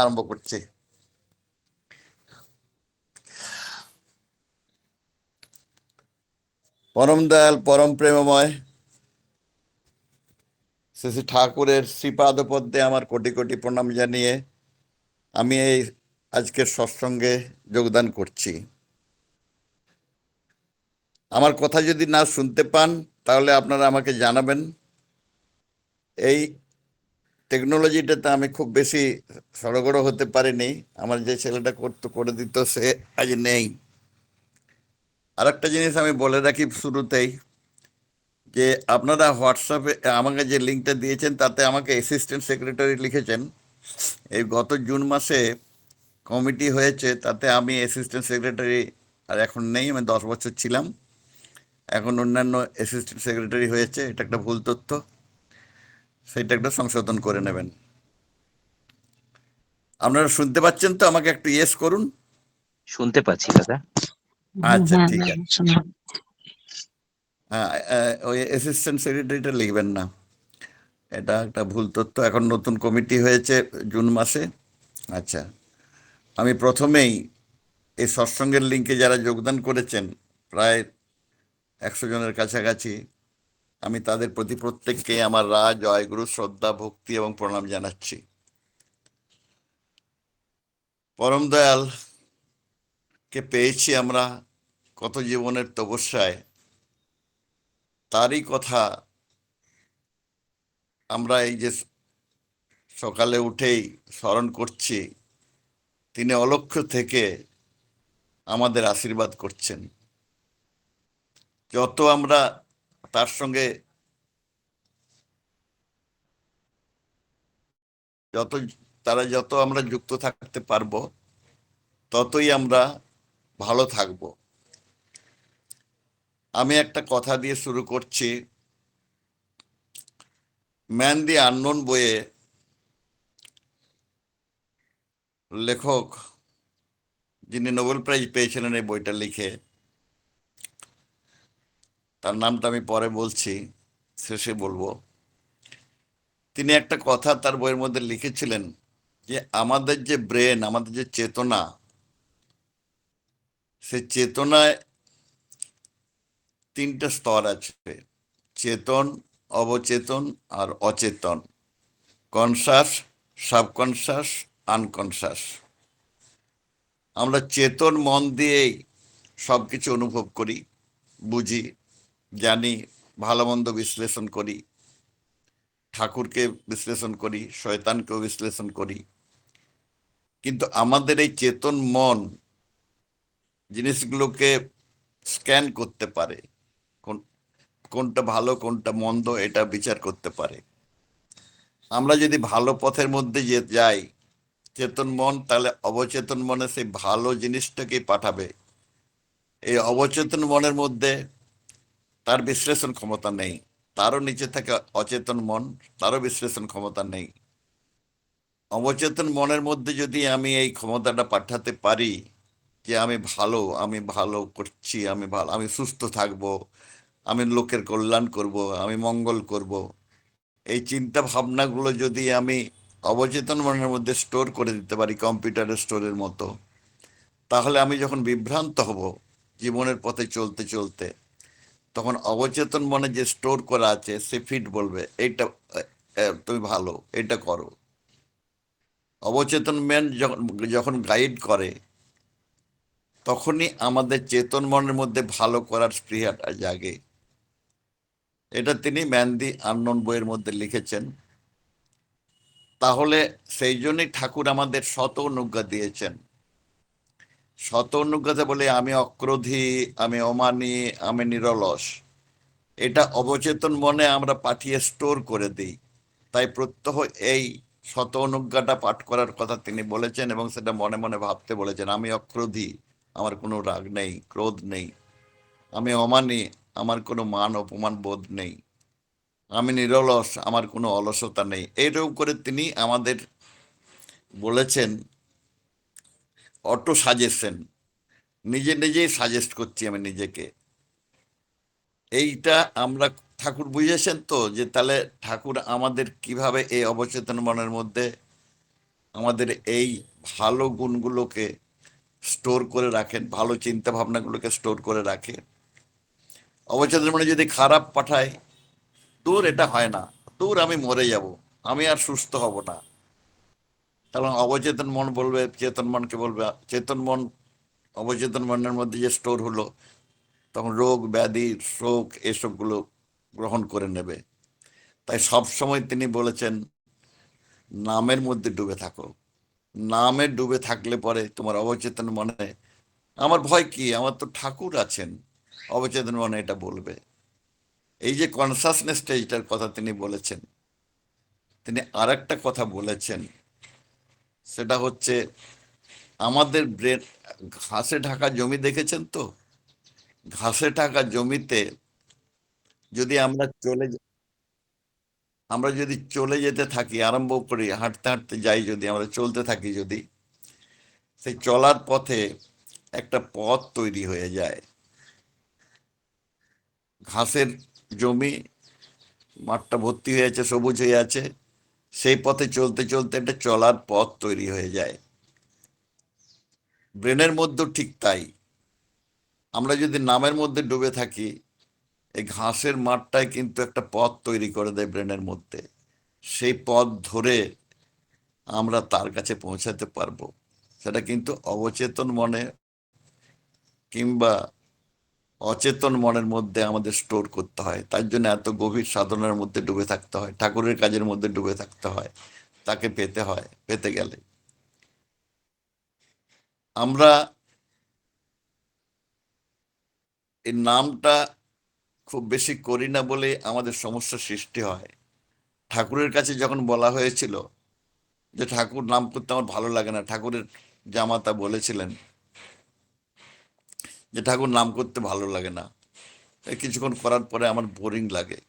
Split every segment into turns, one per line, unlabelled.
আরম্ভ করছি। পরম দয়াল, পরম প্রেমময় শ্রী ঠাকুরের শ্রীপাদ পদ্মে আমার কোটি কোটি প্রণাম জানিয়ে আমি এই আজকের সৎসঙ্গে যোগদান করছি। আমার কথা যদি না শুনতে পান, তাহলে আপনারা আমাকে জানাবেন। এই টেকনোলজিটাতে আমি খুব বেশি সড়গড় হতে পারিনি। আমার যে ছেলেটা করতো, করে দিত, সে আজ নেই। আর একটা জিনিস আমি বলে রাখি শুরুতেই, যে আপনারা হোয়াটসঅ্যাপে আমাকে যে লিঙ্কটা দিয়েছেন, তাতে আমাকে অ্যাসিস্ট্যান্ট সেক্রেটারি লিখেছেন। এই গত জুন মাসে কমিটি হয়েছে, তাতে আমি অ্যাসিস্ট্যান্ট সেক্রেটারি আর এখন নেই, আমি দশ বছর ছিলাম। এখন অন্যান্য অ্যাসিস্ট্যান্ট সেক্রেটারি হয়েছে, এটা একটা ভুল তথ্য। সেটা একটা সংশোধন করে নেবেন। আপনারা শুনতে পাচ্ছেন তো? আমাকে একটু ইয়েস করুন।
শুনতে পাচ্ছি দাদা।
আচ্ছা
হ্যাঁ,
ঠিক
হ্যাঁ,
আছে। হ্যাঁ আহ, ওই অ্যাসিস্ট্যান্ট সেক্রেটারিটা লিখবেন না। এটা একটা ভুল তথ্য। এখন নতুন কমিটি হয়েছে জুন মাসে। আচ্ছা আমি প্রথমেই এই সৎসঙ্গের লিঙ্কে যারা যোগদান করেছেন প্রায় একশো জনের কাছাকাছি আমি তাদের প্রতি প্রত্যেককে আমার রাজ জয়গুরু, শ্রদ্ধা, ভক্তি এবং প্রণাম জানাচ্ছি। পরম দয়াল কে পেয়েছি আমরা কত জীবনের তপস্যায়, তারই কথা আমরা এই যে সকালে উঠেই স্মরণ করছি, তিনি অলক্ষ্য থেকে আমাদের আশীর্বাদ করছেন। যত আমরা তার সঙ্গে যত, তারা যত আমরা যুক্ত থাকতে পারব, ততই আমরা ভালো থাকব। আমি একটা কথা দিয়ে শুরু করছি। ম্যান দি আননোন বইয়ে লেখক যিনি নোবেল প্রাইজ পেয়েছিলেন এই বইটা লিখে তার নামটা আমি পরে বলছি, শেষে বলব। তিনি একটা কথা তার বইয়ের মধ্যে লিখেছিলেন যে, আমাদের যে ব্রেন, আমাদের যে চেতনা সে চেতনায় তিনটা স্তর আছে, চেতন, অবচেতন আর অচেতন, কনসাস, সাবকনসাস, আনকনসাস। আমরা চেতন, মন দিয়েই সব কিছু অনুভব করি, বুঝি জানি ভালো মন্দ বিশ্লেষণ করি, ঠাকুরকে বিশ্লেষণ করি, শয়তানকেও বিশ্লেষণ করি। কিন্তু আমাদের এই চেতন মন জিনিসগুলোকে স্ক্যান করতে পারে, কোন- কোনটা ভালো, কোনটা মন্দ, এটা বিচার করতে পারে। আমরা যদি ভালো পথের মধ্যে যে, যাই, চেতন মন, তাহলে অবচেতন মনে সেই ভালো জিনিসটাকেই পাঠাবে। এই অবচেতন মনের মধ্যে তার বিশ্লেষণ ক্ষমতা নেই। তারও নিচে থাকে অচেতন মন, তারও বিশ্লেষণ ক্ষমতা নেই। অবচেতন মনের মধ্যে যদি আমি এই ক্ষমতাটা পাঠাতে পারি যে আমি ভালো আমি ভালো করছি, আমি ভালো, আমি সুস্থ থাকব, আমি লোকের কল্যাণ করব, আমি মঙ্গল করব, এই চিন্তা ভাবনাগুলো যদি আমি অবচেতন মনের মধ্যে স্টোর করে দিতে পারি কম্পিউটারের স্টোরের মতো, তাহলে আমি যখন বিভ্রান্ত হব জীবনের পথে চলতে চলতে তখন অবচেতন মনে যে স্টোর করা আছে, সে ফিট বলবে, এইটা তুমি ভালো, এটা করো। অবচেতন ম্যান যখন গাইড করে, তখনই আমাদের চেতন মনের মধ্যে ভালো করার স্পৃহাটা জাগে। এটা তিনি ম্যান্দি আননোন বইয়ের মধ্যে লিখেছেন। তাহলে সেই জন্যই ঠাকুর আমাদের শত অনুজ্ঞা দিয়েছেন। শত অনুজ্ঞাতে বলে, আমি অক্রোধী, আমি অমানি, আমি নিরলস। এটা অবচেতন মনে আমরা পাঠিয়ে স্টোর করে দিই। তাই প্রত্যহ এই শত অনুজ্ঞাটা পাঠ করার কথা তিনি বলেছেন এবং সেটা মনে মনে ভাবতে বলেছেন। আমি অক্রোধী, আমার কোনো রাগ নেই, ক্রোধ নেই। আমি অমানি, আমার কোনো মান অপমান বোধ নেই। আমি নিরলস, আমার কোনো অলসতা নেই। এইরকম করে তিনি আমাদের বলেছেন অটো সাজেশন। নিজে নিজেই সাজেস্ট করছি আমি নিজেকে। এইটা আমরা ঠাকুর বুঝেছেন তো যে তাহলে ঠাকুর আমাদের কীভাবে এই অবচেতন মনের মধ্যে আমাদের এই ভালো গুণগুলোকে স্টোর করে রাখেন, ভালো চিন্তা ভাবনাগুলোকে স্টোর করে রাখে অবচেতন মনে যদি খারাপ পাঠায় দূর এটা হয় না দূর আমি মরে যাব, আমি আর সুস্থ হব না। কারণ অবচেতন মন বলবে, চেতন মনকে বলবে। চেতন মন, অবচেতন মনের মধ্যে যে স্টোর হলো, তখন রোগ, ব্যাধি, শোক এসবগুলো গ্রহণ করে নেবে। তাই সব সময় তিনি বলেছেন, নামের মধ্যে ডুবে থাকো। নামে ডুবে থাকলে পরে তোমার অবচেতন মনে, আমার ভয় কি? আমার তো ঠাকুর আছেন, অবচেতন মনে এটা বলবে। এই যে কনসাসনেস স্টেজটার কথা তিনি বলেছেন। তিনি আর কথা বলেছেন সেটা হচ্ছে আমাদের ব্রেন, ঘাসে ঢাকা জমি দেখেছেন তো? ঘাসে ঢাকা জমিতে যদি আমরা চলে আমরা যদি চলে যেতে থাকি, আরম্ভ করি, হাঁটতে হাঁটতে যাই যদি আমরা চলতে থাকি যদি, সেই চলার পথে একটা পথ তৈরি হয়ে যায়। ঘাসের জমি, মাঠটা ভর্তি হয়ে আছে, সবুজ হয়ে আছে। সেই পথে চলতে চলতে একটা চলার পথ তৈরি হয়ে যায়। ব্রেনের মধ্যেও ঠিক তাই। আমরা যদি নামের মধ্যে ডুবে থাকি, এই ঘাসের মাঠটাই কিন্তু একটা পথ তৈরি করে দেয় ব্রেনের মধ্যে। সেই পথ ধরে আমরা তার কাছে পৌঁছাতে পারব। সেটা কিন্তু অবচেতন মনে কিংবা অচেতন মনের মধ্যে আমাদের স্টোর করতে হয়। তার জন্য এত গভীর সাধনার মধ্যে ডুবে থাকতে হয়। ঠাকুরের কাজের মধ্যে ডুবে থাকতে হয়। তাকে পেতে হয়, পেতে গেলে। আমরা এই নামটা খুব বেশি করি না বলে আমাদের সমস্যা সৃষ্টি হয়। ঠাকুরের কাছে যখন বলা হয়েছিল যে ঠাকুর নাম করতে আমার ভালো লাগে না, ঠাকুরের জামাতা বলেছিলেন যে ঠাকুর নাম করতে ভালো লাগে না। কিছুক্ষণ করার পরে আমার বোরিং লাগে।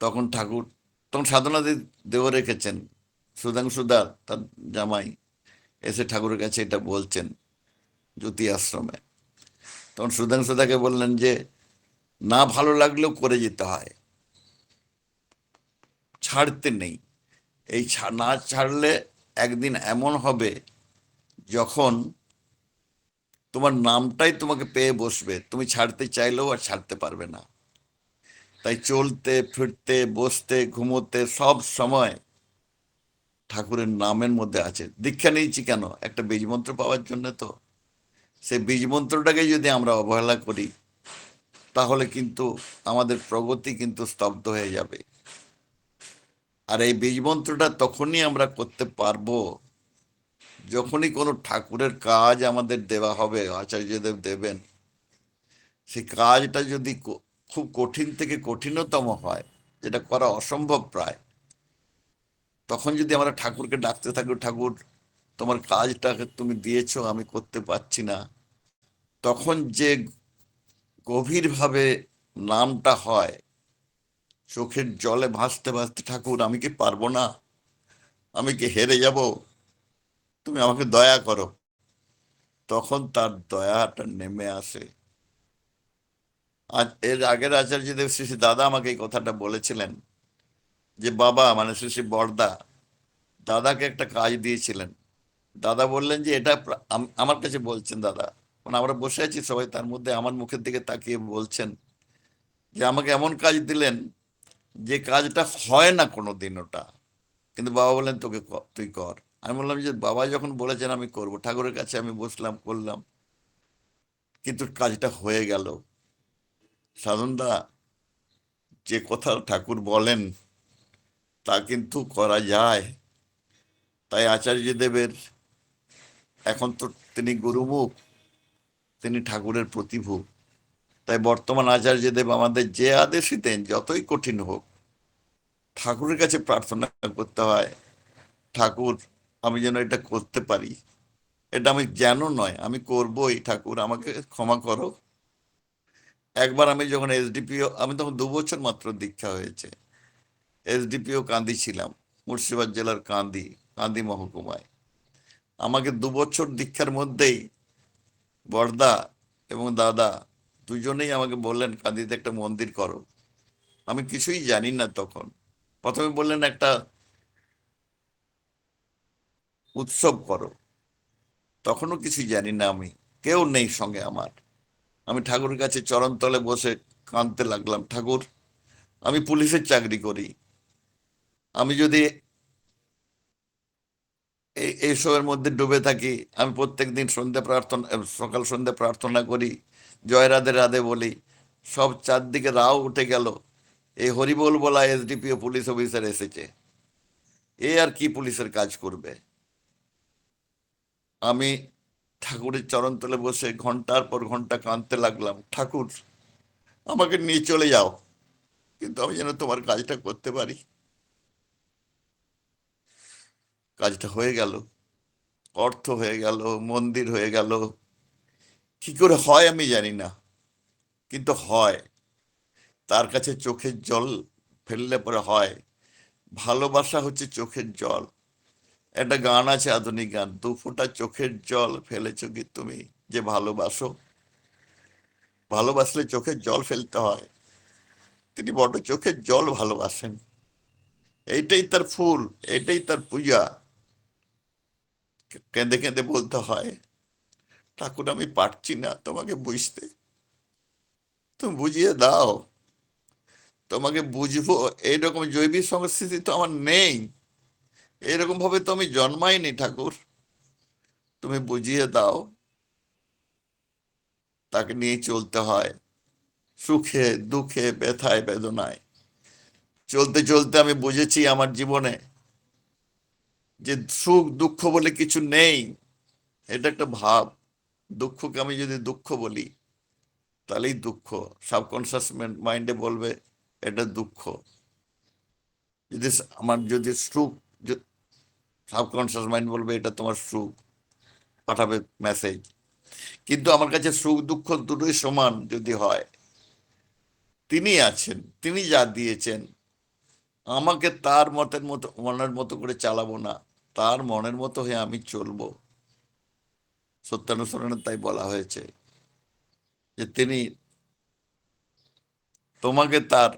তখন ঠাকুর, তখন সাধনা দে- দেও রেখেছেন। সুধাংশু দা তার জামাই এসে ঠাকুরের কাছে এটা বলছেন জ্যোতি আশ্রমে। তখন সুধাংশু দাকে বললেন যে, না ভালো লাগলেও করে যেতে হয়। ছাড়তে নেই। এই না ছাড়লে একদিন এমন হবে যখন তোমার নামটাই তোমাকে পেয়ে বসবে। তুমি ছাড়তে চাইলেও আর ছাড়তে পারবে না। তাই চলতে, ফিরতে, বসতে, ঘুমোতে সব সময় ঠাকুরের নামের মধ্যে আছে। দীক্ষা নিয়েছি কেন? একটা বীজ মন্ত্র পাওয়ার জন্য তো। সেই বীজ মন্ত্রটাকে যদি আমরা অবহেলা করি, তাহলে কিন্তু আমাদের প্রগতি কিন্তু স্তব্ধ হয়ে যাবে। আর এই বীজ মন্ত্রটা তখনই আমরা করতে পারব যখনই কোনো ঠাকুরের কাজ আমাদের দেওয়া হবে, আচার্যদেব দেবেন, সেই কাজটা যদি খুব কঠিন থেকে কঠিনতম হয়, যেটা করা অসম্ভব প্রায়, তখন যদি আমরা ঠাকুরকে ডাকতে থাকি, ঠাকুর, তোমার কাজটাকে তুমি দিয়েছ, আমি করতে পারছি না। তখন যে গভীরভাবে নামটা হয়, চোখের জলে ভাসতে ভাসতে, ঠাকুর, আমি কি পারব না? আমি কি হেরে যাব? তুমি আমাকে দয়া করো। তখন তার দয়াটা নেমে আসে। আজ এর আগের আচার্যদেব শ্রী শ্রী দাদা আমাকে এই কথাটা বলেছিলেন যে, বাবা মানে শ্রী শ্রী বর্দা দাদাকে একটা কাজ দিয়েছিলেন। দাদা বললেন যে, এটা আমার কাছে বলছেন দাদা। মানে আমরা বসে আছি সবাই, তার মধ্যে আমার মুখের দিকে তাকিয়ে বলছেন যে, আমাকে এমন কাজ দিলেন যে, কাজটা হয় না কোনো দিন ওটা। কিন্তু বাবা বললেন, তোকে তুই কর। আমি বললাম যে, বাবা যখন বলেছেন আমি করব, ঠাকুরের কাছে আমি বসলাম, করলাম। কিন্তু কাজটা হয়ে গেল। সাধনদা, যে কথা ঠাকুর বলেন, তা কিন্তু করা যায়। তাই আচার্যদেবের এখন তো তিনি গুরুমুখ, তিনি ঠাকুরের প্রতিভু। তাই বর্তমান আচার্যদেব আমাদের যে আদেশই দেন যতই কঠিন হোক, ঠাকুরের কাছে প্রার্থনা করতে হয়, ঠাকুর আমি যেন এটা করতে পারি। এটা আমি যেন নয়, আমি করবই, ঠাকুর, আমাকে ক্ষমা করো। একবার আমি যখন এসডিপিও, আমি তখন দু বছর মাত্র দীক্ষা হয়েছে। এসডিপিও কান্দি ছিলাম, মুর্শিদাবাদ জেলার কান্দি কান্দি মহকুমায়। আমাকে দু বছর দীক্ষার মধ্যেই বর্দা এবং দাদা দুজনেই আমাকে বললেন কান্দিতে একটা মন্দির করো। আমি কিছুই জানি না তখন। প্রথমে বললেন, একটা উৎসব করো। তখনও কিছু জানি না আমি। কেউ নেই সঙ্গে আমার। আমি ঠাকুরের কাছে চরণতলে বসে কাঁদতে লাগলাম, ঠাকুর, আমি পুলিশের চাকরি করি। আমি যদি এই এইসবের মধ্যে ডুবে থাকি, আমি প্রত্যেক দিন সন্ধ্যা প্রার্থনা সকাল সন্ধ্যা প্রার্থনা করি, জয় রাধে রাধে বলি। সব চারদিকে রাও উঠে গেল। এই হরিবোল বলা এসডিপিও পুলিশ অফিসার এসেছে। এ আর কি পুলিশের কাজ করবে? আমি ঠাকুরের চরণতলে বসে ঘণ্টার পর ঘণ্টা কাঁদতে লাগলাম, ঠাকুর, আমাকে নিয়ে চলে যাও, কিন্তু আমি যেন তোমার কাজটা করতে পারি। কাজটা হয়ে গেল, অর্থ হয়ে গেল, মন্দির হয়ে গেল। কি করে হয় আমি জানি না, কিন্তু হয়। তার কাছে চোখের জল ফেললে পরে হয়। ভালোবাসা হচ্ছে চোখের জল। একটা গান আছে আধুনিক গান, দু ফোঁটা চোখের জল ফেলেছ কি তুমি? যে ভালোবাসো। ভালোবাসলে চোখের জল ফেলতে হয়। তিনি বড় চোখের জল ভালোবাসেন। এইটাই তার ফুল, এইটাই তার পূজা। কেঁদে কেঁদে বলতে হয়, ঠাকুর, আমি পারছি না তোমাকে বুঝতে। তুমি বুঝিয়ে দাও। তোমাকে বুঝব। এইরকম জৈবিক সংস্কৃতি তো আমার নেই। এরকম ভাবে তো আমি জন্মাইনি ঠাকুর। তুমি বুঝিয়ে দাও। তাকে নিয়ে চলতে হয়। সুখে, দুঃখে, ব্যথায়, বেদনায়। চলতে চলতে আমি বুঝেছি আমার জীবনে যে সুখ, দুঃখ বলে কিছু নেই। এটা একটা ভাব। দুঃখকে আমি যদি দুঃখ বলি, তাহলেই দুঃখ। সাবকনসিয়াস মাইন্ডে বলবে, এটা দুঃখ। যদি আমার, যদি সুখ সাবকনসিয়াস মাইন্ড বলবে, এটা তোমার সুখ। পাঠাবে মেসেজ কিন্তু আমার কাছে সুখ দুঃখ দুটোই সমান যদি হয়। তিনি আছেন, তিনি যা দিয়েছেন, আমাকে তার মতের মতো, মনের মতো করে চালাবো না। তার মনের মতো হয়ে আমি চলবো। সত্যানুসরণে তাই বলা হয়েছে যে তিনি তোমাকে তার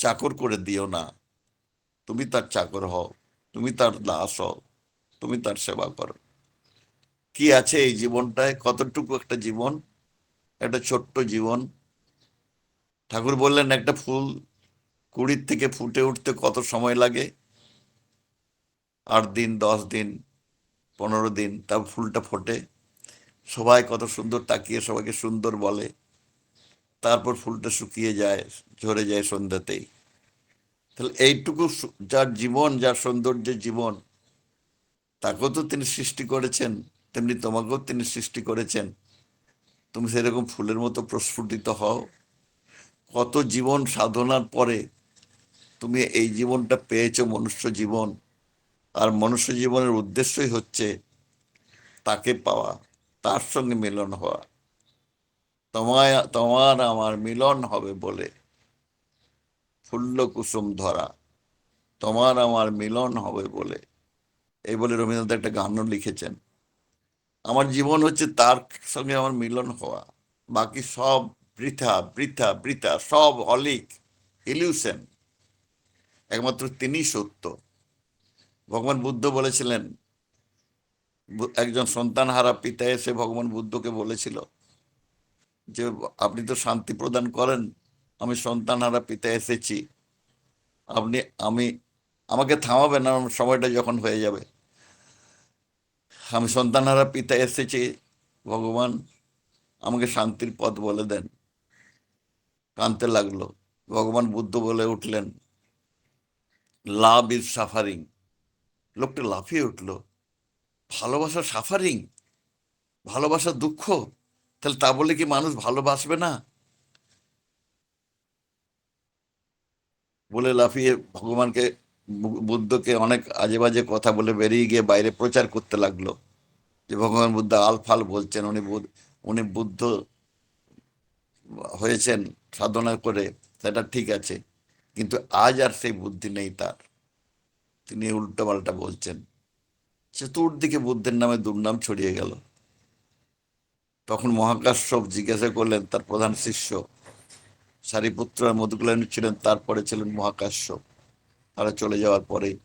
চাকর করে দিও না। তুমি তার চাকর হও, তুমি তার দাস হও, তুমি তার সেবা করো। কি আছে এই জীবনটায়? কতটুকু একটা জীবন? একটা ছোট্ট জীবন। ঠাকুর বললেন, একটা ফুল কুড়ির থেকে ফুটে উঠতে কত সময় লাগে? আট দিন, দশ দিন, পনেরো দিন তার ফুলটা ফোটে। সবাই কত সুন্দর তাকিয়ে সবাইকে সুন্দর বলে। তারপর ফুলটা শুকিয়ে যায়, ঝরে যায় সন্ধ্যাতেই। তাহলে এইটুকু যার জীবন, যার সৌন্দর্যের জীবন, তাকেও তো তিনি সৃষ্টি করেছেন, তেমনি তোমাকেও তিনি সৃষ্টি করেছেন। তুমি সেরকম ফুলের মতো প্রস্ফুটিত হও। কত জীবন সাধনার পরে তুমি এই জীবনটা পেয়েছ, মনুষ্য জীবন। আর মনুষ্য জীবনের উদ্দেশ্যই হচ্ছে তাকে পাওয়া, তার সঙ্গে মিলন হওয়া। তোমায়, তোমার আমার মিলন হবে বলে। ফুল্ল কুসুম ধরা, তোমার আমার মিলন হবে বলে। এই বলে রবীন্দ্রনাথ একটা গানও লিখেছেন। আমার জীবন হচ্ছে তার সঙ্গে আমার মিলন হওয়া। বাকি সব বৃথা বৃথা বৃথা, সব অলিক ইলিউশন একমাত্র তিনি সত্য। ভগবান বুদ্ধ বলেছিলেন, একজন সন্তানহারা পিতা এসে ভগবান বুদ্ধকে বলেছিল যে আপনি তো শান্তি প্রদান করেন, আমি সন্তানহারা পিতা এসেছি। আপনি, আমি, আমাকে থামাবেন আমার সময়টা যখন হয়ে যাবে। আমি সন্তানহারা পিতা এসেছি, ভগবান আমাকে শান্তির পথ বলে দেন। কানতে লাগল। ভগবান বুদ্ধ বলে উঠলেন, লাভ ইজ সাফারিং। লোকটা লাফিয়ে উঠল। ভালোবাসা সাফারিং? ভালোবাসা দুঃখ? তাহলে তা বলে কি মানুষ ভালোবাসবে না? বলে লাফিয়ে ভগবানকে বুদ্ধকে অনেক আজে বাজে কথা বলে বেরিয়ে গিয়ে বাইরে প্রচার করতে লাগল। যে ভগবান বুদ্ধ আলফাল বলছেন, উনি বুধ- উনি বুদ্ধ হয়েছেন সাধনা করে, সেটা ঠিক আছে। কিন্তু আজ আর সেই বুদ্ধি নেই তার। তিনি উল্টো পাল্টা বলছেন। চতুর্দিকে বুদ্ধের নামে দুর্নাম ছড়িয়ে গেল। তখন মহাকাশ্যপ জিজ্ঞাসা করলেন, তার প্রধান শিষ্য সারিপুত্র আর মধুকুলায়ন ছিলেন, তারপরে ছিলেন মহাকাশ্যপ তারা চলে যাওয়ার পরেই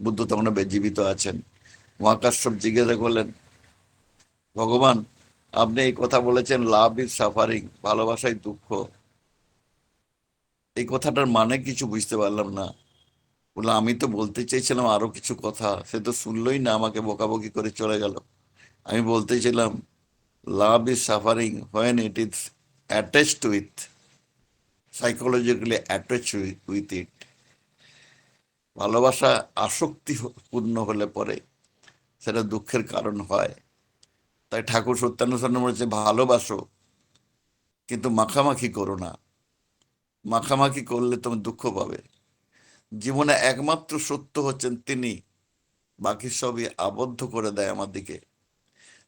বুদ্ধ তখন জীবিত আছেন। মহাকাশ্যপ জিজ্ঞাসা করলেন, ভগবান, আপনি এই কথা বলেছেন, লাভ ইজ সাফারিং, ভালোবাসাই দুঃখ। এই কথাটার মানে কিছু বুঝতে পারলাম না। বলে আমি তো বলতে চেয়েছিলাম আরও কিছু কথা, সে তো শুনলই না, আমাকে বকাবকি করে চলে গেল। আমি বলতেছিলাম love is suffering when it is attached with psychologically attach with it ভালোবাসা আসক্তিপূর্ণ হলে পরে সেটা দুঃখের কারণ হয়। তাই ঠাকুর সত্যানুসরণ বলেছে, ভালোবাসো, কিন্তু মাখামাখি করো না। মাখামাখি করলে তুমি দুঃখ পাবে। জীবনে একমাত্র সত্য হচ্ছেন তিনি। বাকি সবই আবদ্ধ করে দেয় আমাদেরকে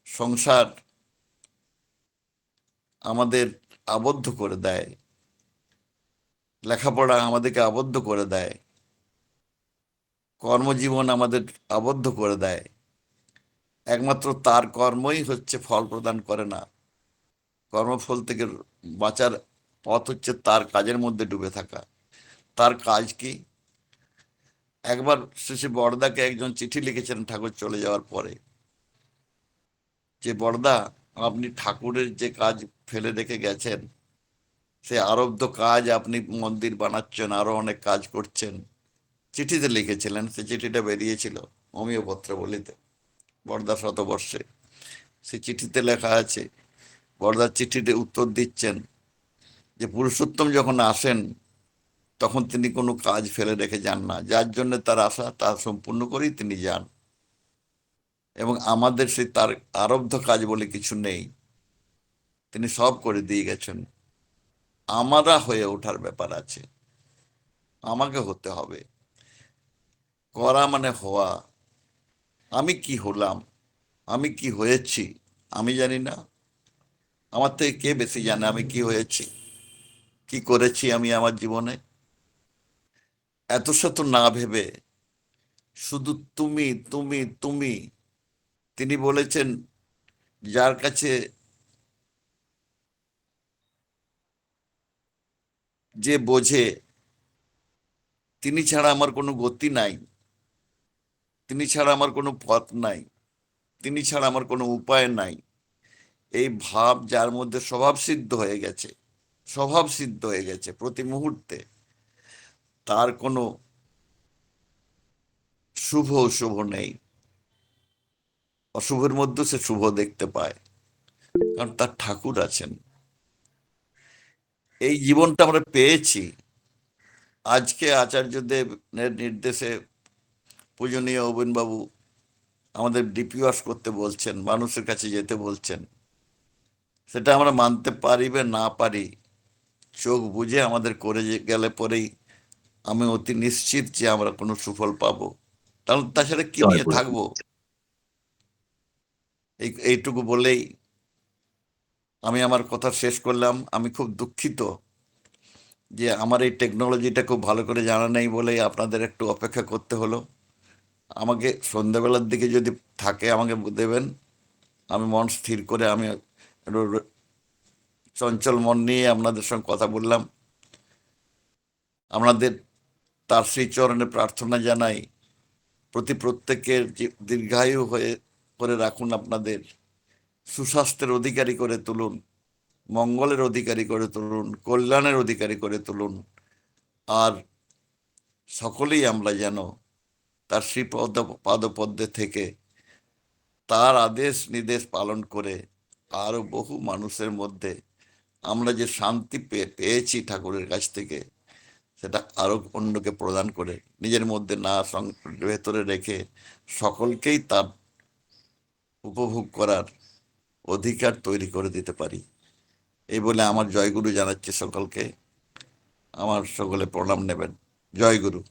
সংসার আমাদের আবদ্ধ করে দেয়। লেখাপড়া আমাদেরকে আবদ্ধ করে দেয়। কর্মজীবন আমাদের আবদ্ধ করে দেয়। একমাত্র তার কর্মই হচ্ছে ফল প্রদান করে না। কর্মফল থেকে বাঁচার পথ হচ্ছে তার কাজের মধ্যে ডুবে থাকা। তার কাজ কি? একবার শ্রী বড়দাকে একজন চিঠি লিখেছিলেন ঠাকুর চলে যাওয়ার পরে। যে বড়দা আপনি ঠাকুরের যে কাজ ফেলে রেখে গেছেন, সে আরব্ধ কাজ আপনি মন্দির বানাচ্ছেন, আরও অনেক কাজ করছেন। চিঠিতে লিখেছিলেন, সে চিঠিটা বেরিয়েছিল অমীয় পত্র বলিতে বড়দা শতবর্ষে। সে চিঠিতে লেখা আছে বড়দার চিঠিতে উত্তর দিচ্ছেন যে, পুরুষোত্তম যখন আসেন, তখন তিনি কোনো কাজ ফেলে রেখে যান না। যার জন্য তার আশা তা সম্পূর্ণ করেই তিনি যান। এবং আমাদের সেই তার আরব্ধ কাজ বলে কিছু নেই। তিনি সব করে দিয়ে গেছেন। আমারা হয়ে ওঠার ব্যাপার আছে। আমাকে হতে হবে। করা মানে হওয়া। আমি কি হলাম? আমি কি হয়েছি? আমি জানি না। আমার থেকে কে বেশি জানে আমি কি হয়েছি? কি করেছি আমি আমার জীবনে? এত শত না ভেবে শুধু তুমি তুমি তুমি তিনি বলেছেন, যার কাছে যে বোঝে, তিনি ছাড়া আমার কোনো গতি নাই, তিনি ছাড়া আমার কোনো পথ নাই, তিনি ছাড়া আমার কোনো উপায় নাই। এই ভাব যার মধ্যে স্বভাব সিদ্ধ হয়ে গেছে, স্বভাব সিদ্ধ হয়ে গেছে প্রতি মুহূর্তে, তার কোনো শুভ অশুভ নেই। অশুভের মধ্যে সে শুভ দেখতে পায়। কারণ তার ঠাকুর আছেন। এই জীবনটা আমরা পেয়েছি। আজকে আচার্যদেবের নির্দেশে পূজনীয় বাবু আমাদের ডিপিওয়াস করতে বলছেন মানুষের কাছে যেতে বলছেন। সেটা আমরা মানতে পারি বা না পারি চোখ বুঝে আমাদের করে যে- গেলে পরেই আমি অতি নিশ্চিত যে আমরা কোনো সুফল পাবো। তাহলে তাছাড়া কি নিয়ে থাকব? এই, এইটুকু বলেই আমি আমার কথা শেষ করলাম। আমি খুব দুঃখিত যে আমার এই টেকনোলজিটা খুব ভালো করে জানা নেই বলেই আপনাদের একটু অপেক্ষা করতে হলো। আমাকে সন্ধ্যাবেলার দিকে যদি থাকে আমাকে দেবেন। আমি মন স্থির করে আমি চঞ্চল মন নিয়ে আপনাদের সঙ্গে কথা বললাম। আপনাদের তার শ্রীচরণে প্রার্থনা জানাই। প্রতি প্রত্যেকের দীর্ঘায়ু হয়ে করে রাখুন আপনাদের। সুস্বাস্থ্যের অধিকারী করে তুলুন, মঙ্গলের অধিকারী করে তুলুন, কল্যাণের অধিকারী করে তুলুন। আর সকলেই আমরা যেন তার শ্রীপদ, পাদপদ্মে থেকে তার আদেশ নির্দেশ পালন করে আরও বহু মানুষের মধ্যে আমরা যে শান্তি পে- পেয়েছি ঠাকুরের কাছ থেকে, সেটা আরও অন্যকে প্রদান করে, নিজের মধ্যে না সং- ভেতরে রেখে সকলকেই তার উপভোগ করার অধিকার তৈরি করে দিতে পারি। এই বলে আমার জয়গুরু জানাচ্ছে সকলকে। আমার সকলে প্রণাম নেবেন। জয়গুরু।